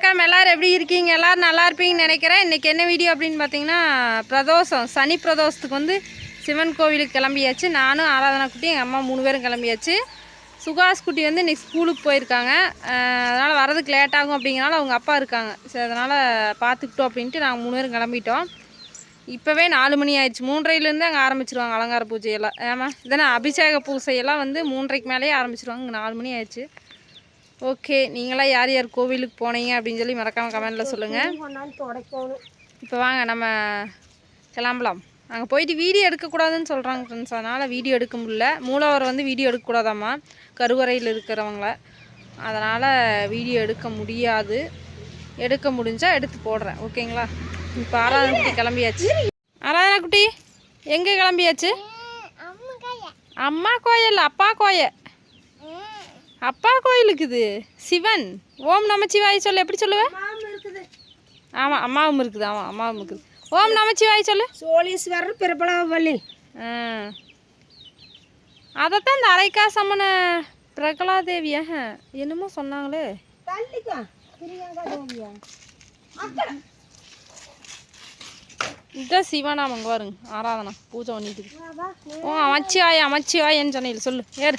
வணக்கம். எல்லாரும் எப்படி இருக்கீங்க? எல்லோரும் நல்லா இருப்பீங்கன்னு நினைக்கிறேன். இன்றைக்கி என்ன வீடியோ அப்படின்னு பார்த்தீங்கன்னா பிரதோஷம் சனி பிரதோஷத்துக்கு வந்து சிவன் கோவிலுக்கு கிளம்பியாச்சு. நானும் ஆராதனா குட்டி எங்கள் அம்மா மூணு பேரும் கிளம்பியாச்சு. சுகாஷ் குட்டி வந்து இன்றைக்கி ஸ்கூலுக்கு போயிருக்காங்க. அதனால் வரதுக்கு லேட் ஆகும் அப்படிங்கிறனால அவங்க அப்பா இருக்காங்க. சரி அதனால் பார்த்துக்கிட்டோம் அப்படின்ட்டு நாங்கள் மூணு பேரும் கிளம்பிட்டோம். இப்போவே நாலு மணி ஆயிடுச்சு. மூன்றரைலேருந்து அங்கே ஆரம்பிச்சிருவாங்க அலங்கார பூஜையெல்லாம். ஏமா இதனால் அபிஷேக பூஜையெல்லாம் வந்து மூன்றரைக்கு மேலேயே ஆரம்பிச்சிருவாங்க. இங்கே நாலு மணி ஆயிடுச்சு. ஓகே நீங்களாம் யார் யார் கோவிலுக்கு போனீங்க அப்படின்னு சொல்லி மறக்காமல் கமெண்டில் சொல்லுங்கள் இப்போ வாங்க நம்ம கிளம்பலாம். அங்கே போயிட்டு வீடியோ எடுக்கக்கூடாதுன்னு சொல்கிறாங்க ஃப்ரெண்ட்ஸ் அதனால் வீடியோ எடுக்க முடியல. மூலவர் வந்து வீடியோ எடுக்கக்கூடாதாம்மா கருவறையில் இருக்கிறவங்கள. அதனால் வீடியோ எடுக்க முடியாது. எடுக்க முடிஞ்சால் எடுத்து போடுறேன். ஓகேங்களா? இப்போ ஆராதனா குட்டி கிளம்பியாச்சு. ஆராதனா குட்டி எங்கே கிளம்பியாச்சு? அம்மா கோயில். அப்பா கோயில். அப்பா கோயிலுக்கு இது சிவன். ஓம் நமச்சிவாய் சொல்லு. எப்படி சொல்லுவேன் ஆமாம் அம்மாவும் இருக்குது. ஆமாம் அம்மாவும் இருக்குது. ஓம் நமச்சிவாய் சொல்லு. சோழீஸ்வரர் பிரபலவல்லி ஆ. அதைத்தான் இந்த அரைக்காசம்மன பிரகலாதேவியா என்னமோ சொன்னாங்களே. இதுதான் சிவனாம் அங்கே பாருங்க. ஆராதனா. பூஜை பண்ணிட்டு. ஓ அமைச்சிவாய் அமைச்சிவாயன்னு சொன்னீங்க சொல்லு. ஏறு.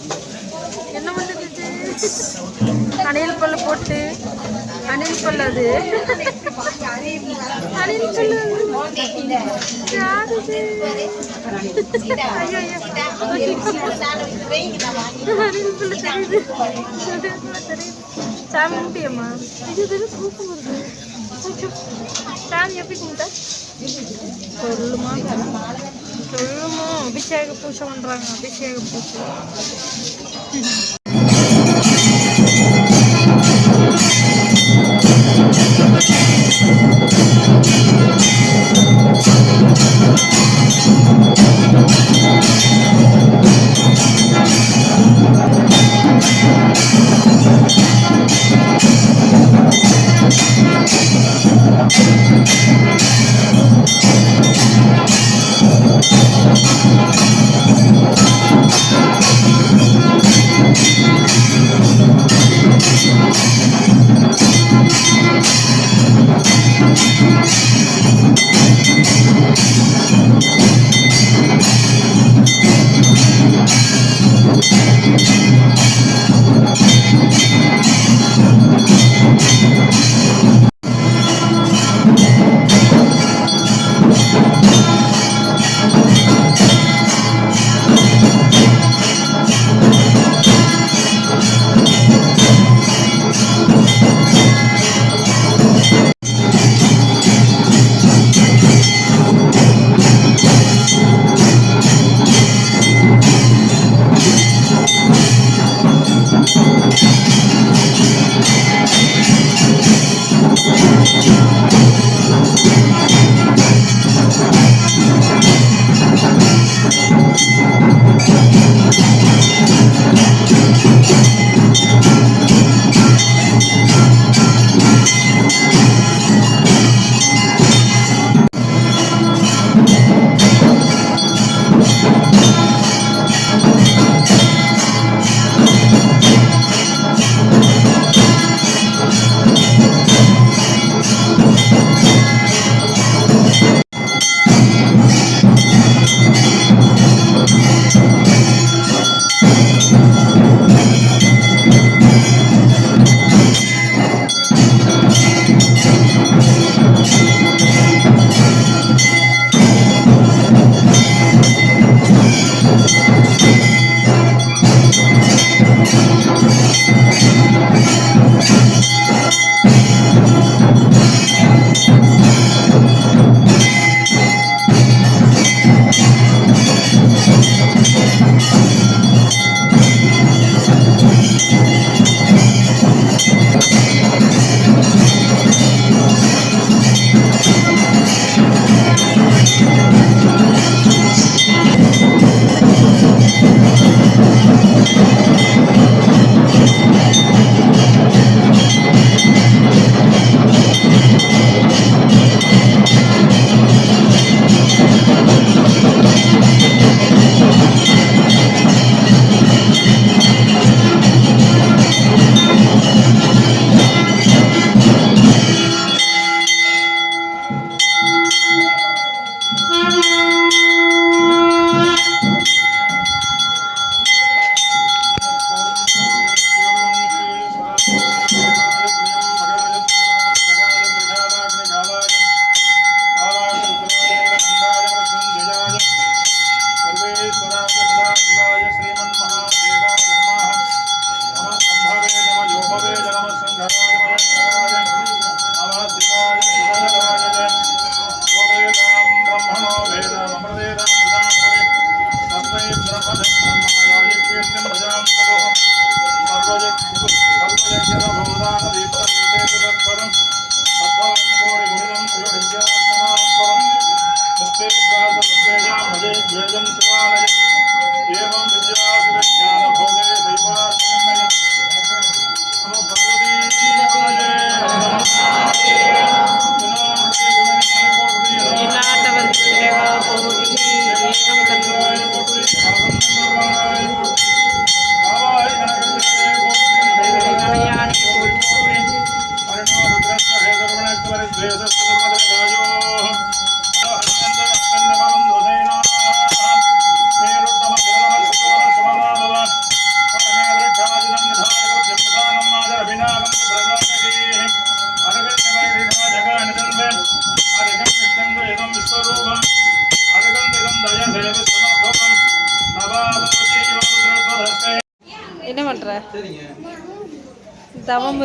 அணில் பல்லு போட்டு. அணில் பல்லு அது. அணில் பல்லு அணில் பல்லு தெரியுது. சாமி கும்பிட்டியம்மா இது இது தூக்கம் வருது? சாமி எப்படி கும்பிட்ட? சொல்லுமா சொல்லுமா. அபிஷேக பூஜை பண்றாங்க. அபிஷேக பூஜை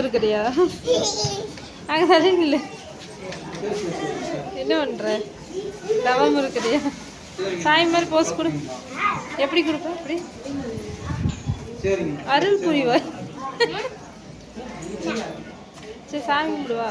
இருக்கிறியா? அங்க நில்லு. என்ன பண்ற? தவம் இருக்கிறியா? சாய் மாதிரி போஸ் கொடு. எப்படி கொடுப்ப? எப்படி அருள் புரிவாய். சரி சாமி கும்பிடுவா.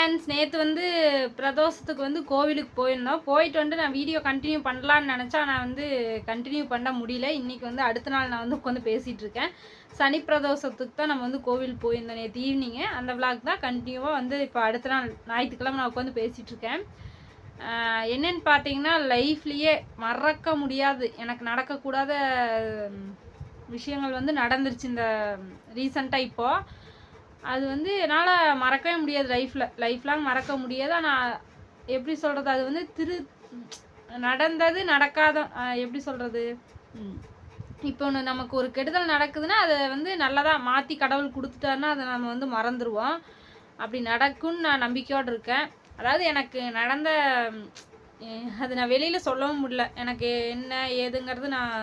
ஃப்ரெண்ட்ஸ் நேற்று வந்து பிரதோஷத்துக்கு வந்து கோவிலுக்கு போயிருந்தோம். போயிட்டு வந்து நான் வீடியோ கண்டினியூ பண்ணலான்னு நினச்சா நான் வந்து கண்டினியூ பண்ண முடியல. இன்றைக்கி வந்து அடுத்த நாள் நான் வந்து உட்காந்து பேசிகிட்டு இருக்கேன். சனி பிரதோஷத்துக்கு தான் நம்ம வந்து கோவில் போயிருந்தோம் நேற்று ஈவினிங்கு அந்த விளாக் தான் கண்டினியூவாக வந்து இப்போ அடுத்த நாள் ஞாயிற்றுக்கிழமை நான் உட்காந்து பேசிகிட்டு இருக்கேன். ஆஹ் என்னன்னு பார்த்தீங்கன்னா லைஃப்லேயே மறக்க முடியாது. எனக்கு நடக்கக்கூடாத விஷயங்கள் வந்து நடந்துருச்சு இந்த ரீசண்டாக இப்போது அது வந்து என்னால் மறக்கவே முடியாது லைஃப்பில் லைஃப் லாங் மறக்க முடியாது. ஆனால் எப்படி சொல்கிறது அது வந்து திரு நடந்தது நடக்காத எப்படி சொல்கிறது இப்போ ஒன்று நமக்கு ஒரு கெடுதல் நடக்குதுன்னா அதை வந்து நல்லதாக மாற்றி கடவுள் கொடுத்துட்டாருன்னா அதை நம்ம வந்து மறந்துடுவோம் அப்படி நடக்கும்னு நான் நம்பிக்கையோடு இருக்கேன். அதாவது எனக்கு நடந்த அது நான் வெளியில் சொல்லவும் முடியல. எனக்கு என்ன ஏதுங்கிறது நான்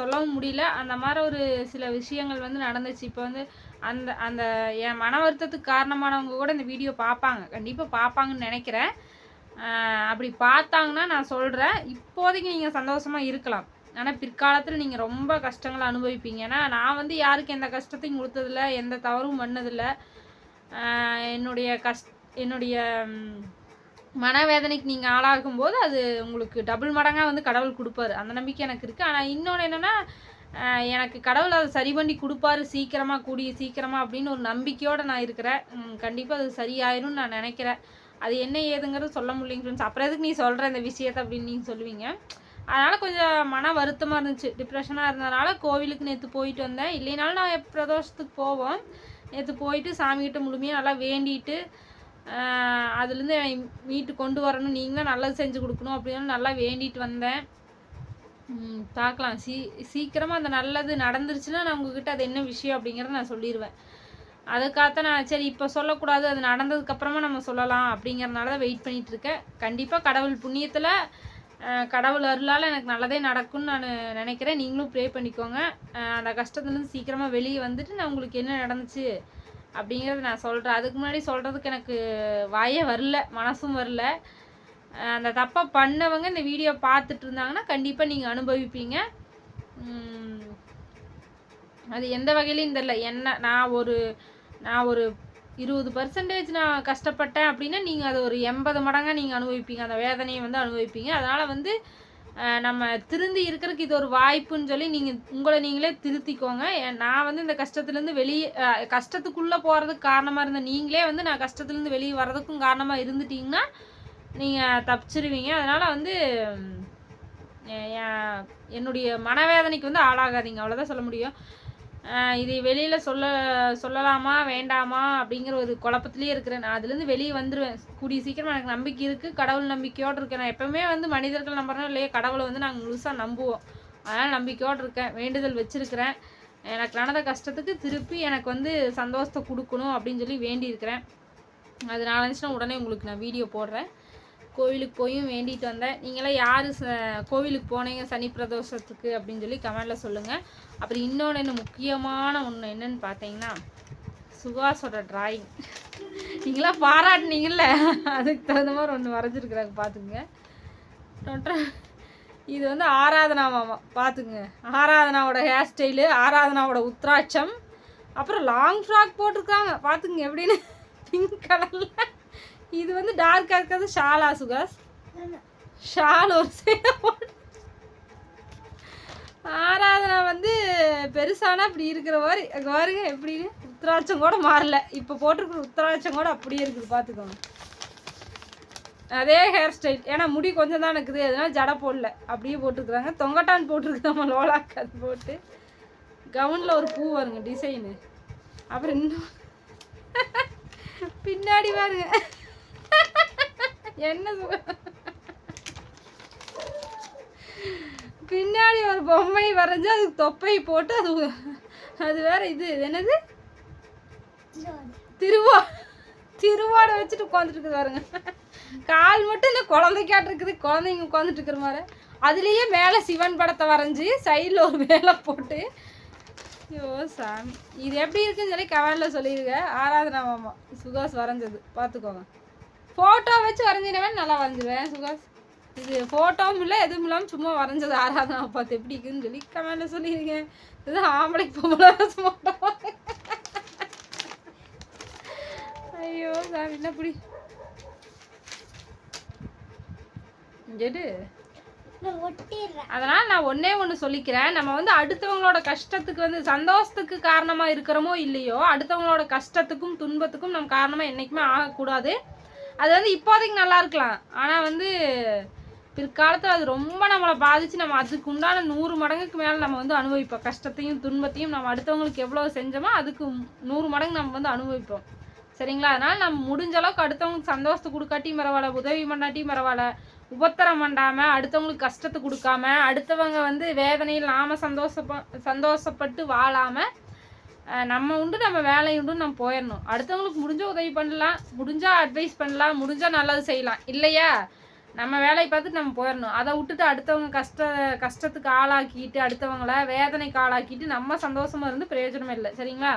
சொல்லவும் முடியல. அந்த மாதிரி ஒரு சில விஷயங்கள் வந்து நடந்துச்சு. இப்போ வந்து அந்த அந்த என் மன வருத்தத்துக்கு காரணமானவங்க கூட இந்த வீடியோ பார்ப்பாங்க. கண்டிப்பாக பார்ப்பாங்கன்னு நினைக்கிறேன். அப்படி பார்த்தாங்கன்னா நான் சொல்கிறேன் இப்போதைக்கு நீங்கள் சந்தோஷமாக இருக்கலாம். ஆனால் பிற்காலத்தில் நீங்கள் ரொம்ப கஷ்டங்களை அனுபவிப்பீங்க. ஏன்னா நான் வந்து யாருக்கு எந்த கஷ்டத்தையும் கொடுத்ததில்ல எந்த தவறும் பண்ணதில்லை. என்னுடைய கஷ் என்னுடைய மனவேதனைக்கு நீங்கள் ஆளாகும் போது அது உங்களுக்கு டபுள் மடங்காக வந்து கடவுள் கொடுப்பாரு. அந்த நம்பிக்கை எனக்கு இருக்குது ஆனால் இன்னொன்று என்னென்னா எனக்கு கடவுள் அதை சரி பண்ணி கொடுப்பாரு. சீக்கிரமாக கூடிய சீக்கிரமாக அப்படின்னு ஒரு நம்பிக்கையோடு நான் இருக்கிறேன். கண்டிப்பாக அது சரியாயிரும்னு நான் நினைக்கிறேன். அது என்ன ஏதுங்கிறது சொல்ல முடியலைங்க ஃப்ரெண்ட்ஸ் அப்புறம் எதுக்கு நீ சொல்கிற இந்த விஷயத்தை அப்படின்னு நீங்கள் சொல்லுவீங்க? அதனால் கொஞ்சம் மன வருத்தமாக இருந்துச்சு. டிப்ரெஷனாக இருந்ததுனால கோவிலுக்கு நேற்று போயிட்டு வந்தேன். இல்லைனாலும் நான் பிரதோஷத்துக்கு போவோம். நேற்று போயிட்டு சாமிக்கிட்ட முழுமையாக நல்லா வேண்டிட்டு அதுலேருந்து என்னை மீட்டு கொண்டு வரணும். நீங்களும் நல்லது செஞ்சு கொடுக்கணும் அப்படின்னு நல்லா வேண்டிட்டு வந்தேன். பார்க்கலாம் சீ சீக்கிரமாக அந்த நல்லது நடந்துருச்சுன்னா நான் உங்ககிட்ட அது என்ன விஷயம் அப்படிங்கிறத நான் சொல்லிடுவேன் அதுக்காக நான் சரி இப்போ சொல்லக்கூடாது. அது நடந்ததுக்கப்புறமா நம்ம சொல்லலாம் அப்படிங்கறதுனால தான் வெயிட் பண்ணிட்டு இருக்கேன். கண்டிப்பாக கடவுள் புண்ணியத்தில் கடவுள் அருளால் எனக்கு நல்லதே நடக்கும்னு நான் நினைக்கிறேன். நீங்களும் ப்ரே பண்ணிக்கோங்க. அந்த கஷ்டத்துலேருந்து சீக்கிரமாக வெளியே வந்துட்டு நான் உங்களுக்கு என்ன நடந்துச்சு அப்படிங்கிறத நான் சொல்கிறேன் அதுக்கு முன்னாடி சொல்கிறதுக்கு எனக்கு வாயே வரல மனசும் வரல. அந்த தப்பை பண்ணவங்க இந்த வீடியோ பார்த்துட்டு இருந்தாங்கன்னா கண்டிப்பாக நீங்கள் அனுபவிப்பீங்க. அது எந்த வகையிலையும் தெரில என்ன நான் ஒரு நான் ஒரு இருபது பர்சன்டேஜ் நான் கஷ்டப்பட்டேன் அப்படின்னா நீங்கள் அது ஒரு எண்பது மடங்காக நீங்கள் அனுபவிப்பீங்க. அந்த வேதனையை வந்து அனுபவிப்பீங்க. அதனால் வந்து நம்ம திருந்தி இருக்கிறதுக்கு இது ஒரு வாய்ப்புன்னு சொல்லி நீங்கள் உங்களை நீங்களே திருத்திக்கோங்க. ஏன் நான் வந்து இந்த கஷ்டத்துலேருந்து வெளியே கஷ்டத்துக்குள்ளே போகிறதுக்கு காரணமாக இருந்த நீங்களே வந்து நான் கஷ்டத்துலேருந்து வெளியே வர்றதுக்கும் காரணமாக இருந்துட்டிங்கன்னா நீங்கள் தப்பிச்சிருவீங்க. அதனால் வந்து என்னுடைய மனவேதனைக்கு வந்து ஆளாகாதீங்க. அவ்வளோதான் சொல்ல முடியும். இது வெளியில் சொல்ல சொல்லலாமா வேண்டாமா அப்படிங்கிற ஒரு குழப்பத்துலேயே இருக்கிறேன். நான் அதுலேருந்து வெளியே வந்துடுவேன் கூடிய சீக்கிரம் எனக்கு நம்பிக்கை இருக்குது கடவுள் நம்பிக்கையோடு இருக்கேன். நான் எப்பவுமே வந்து மனிதர்கள் நம்புறோம் இல்லையா கடவுளை வந்து நாங்கள் முழுசாக நம்புவோம். அதனால் நம்பிக்கையோடு இருக்கேன். வேண்டுதல் வச்சுருக்கிறேன். எனக்கு நடந்த கஷ்டத்துக்கு திருப்பி எனக்கு வந்து சந்தோஷத்தை கொடுக்கணும் அப்படின்னு சொல்லி வேண்டியிருக்கிறேன். அது நான் உடனே உங்களுக்கு நான் வீடியோ போடுறேன். கோவிலுக்கு போயும் வேண்டிட்டு வந்தேன். நீங்களாம் யார் ச கோவிலுக்கு போனீங்க? சனி பிரதோஷத்துக்கு அப்படின்னு சொல்லி கமெண்டில் சொல்லுங்கள் அப்புறம் இன்னொன்று என்ன முக்கியமான ஒன்று என்னன்னு பார்த்தீங்கன்னா சுகாஸோட டிராயிங் நீங்களாம் பாராட்டுனீங்கல்ல. அதுக்கு தகுந்த மாதிரி ஒன்று வரைஞ்சிருக்கிறாங்க பார்த்துங்க இது வந்து ஆராதனாவாமா பார்த்துங்க ஆராதனாவோட ஹேர் ஸ்டைலு ஆராதனாவோட உத்ராட்சம் அப்புறம் லாங் ஃப்ராக் போட்டிருக்காங்க பார்த்துங்க எப்படின்னு. பிங்க் கலரில் இது வந்து டார்க்காக இருக்கிறது ஷாலா சுகாஸ். ஷால் ஒரு சேலை போட்டு ஆராதனா வந்து பெருசானா இப்படி இருக்கிற மாதிரி பாருங்க எப்படின்னு. உத்தராட்சம் கூட மாறல. இப்போ போட்டிருக்கிற உத்தராட்சம் கூட அப்படியே இருக்குது பார்த்துக்கோங்க அதே ஹேர் ஸ்டைல் ஏன்னா முடி கொஞ்சம் தான் இருக்குது அதனால ஜடை போடல. அப்படியே போட்டிருக்குறாங்க. தொங்கட்டான் போட்டிருக்காம லோலாக்கு அது போட்டு. கவுனில் ஒரு பூ வருங்க டிசைனு அப்புறம் இன்னும் பின்னாடி பாருங்க. என்ன பின்னாடி ஒரு பொம்மை வரைஞ்சு அதுக்கு தொப்பை போட்டு அது அது வேற இது என்னது? திருவா திருவாடை வச்சுட்டு உட்காந்துட்டு பாருங்க. கால் மட்டும் இந்த குழந்தைக்காட்டு இருக்குது. குழந்தைங்க உட்காந்துட்டு இருக்கிற மாதிரி அதுலேயே மேலே சிவன் படத்தை வரைஞ்சி சைடில் ஒரு வேலை போட்டு. ஐயோ சாமி. இது எப்படி இருக்குன்னு சொல்லி கமெண்டில் சொல்லிடுங்க. ஆராதனா மாமா சுகாஸ் வரைஞ்சது. பார்த்துக்கோங்க. ஃபோட்டோ வச்சு வரைஞ்சினவன் நல்லா வரைஞ்சிருவேன் சுகாஸ். இது ஃபோட்டோவும் இல்லை எதுவும் இல்லாமல் சும்மா வரைஞ்சது ஆராதனா பார்த்து எப்படி இருக்குன்னு சொல்லி கமெண்டில் சொல்லிடுங்க இது ஆம்பளைக்கு பொம்பளை ஐயோ சாமி என்ன புடி? எடு. அதனால் நான் ஒன்றே ஒன்று சொல்லிக்கிறேன். நம்ம வந்து அடுத்தவங்களோட கஷ்டத்துக்கு வந்து சந்தோஷத்துக்கு காரணமாக இருக்கிறோமோ இல்லையோ அடுத்தவங்களோட கஷ்டத்துக்கும் துன்பத்துக்கும் நம்ம காரணமாக என்றைக்குமே ஆகக்கூடாது. அது வந்து இப்போதைக்கு நல்லா இருக்கலாம். ஆனால் வந்து பிற்காலத்தில் அது ரொம்ப நம்மளை பாதித்து நம்ம அதுக்கு உண்டான நூறு மடங்குக்கு மேலே நம்ம வந்து அனுபவிப்போம். கஷ்டத்தையும் துன்பத்தையும் நம்ம அடுத்தவங்களுக்கு எவ்வளோ செஞ்சோமோ அதுக்கு நூறு மடங்கு நம்ம வந்து அனுபவிப்போம். சரிங்களா? அதனால் நம்ம முடிஞ்ச அளவுக்கு அடுத்தவங்களுக்கு சந்தோஷத்தை கொடுக்காட்டியும் பரவாயில்ல உதவி பண்ணாட்டியும் பரவாயில்ல உபத்திரம் பண்ணாமல் அடுத்தவங்களுக்கு கஷ்டத்தை கொடுக்காம அடுத்தவங்க வந்து வேதனையில் நாம் சந்தோஷப்ப சந்தோஷப்பட்டு வாழாமல் நம்ம உண்டு நம்ம வேலை உண்டு நம்ம போயிடணும். அடுத்தவங்களுக்கு முடிஞ்ச உதவி பண்ணலாம் முடிஞ்சால் அட்வைஸ் பண்ணலாம் முடிஞ்சால் நல்லது செய்யலாம். இல்லையா? நம்ம வேலையை பார்த்துட்டு நம்ம போயிடணும். அதை விட்டுட்டு அடுத்தவங்க கஷ்ட கஷ்டத்துக்கு ஆளாக்கிட்டு அடுத்தவங்கள வேதனைக்கு ஆளாக்கிட்டு நம்ம சந்தோஷமாக இருந்து பிரயோஜனம் இல்லை. சரிங்களா?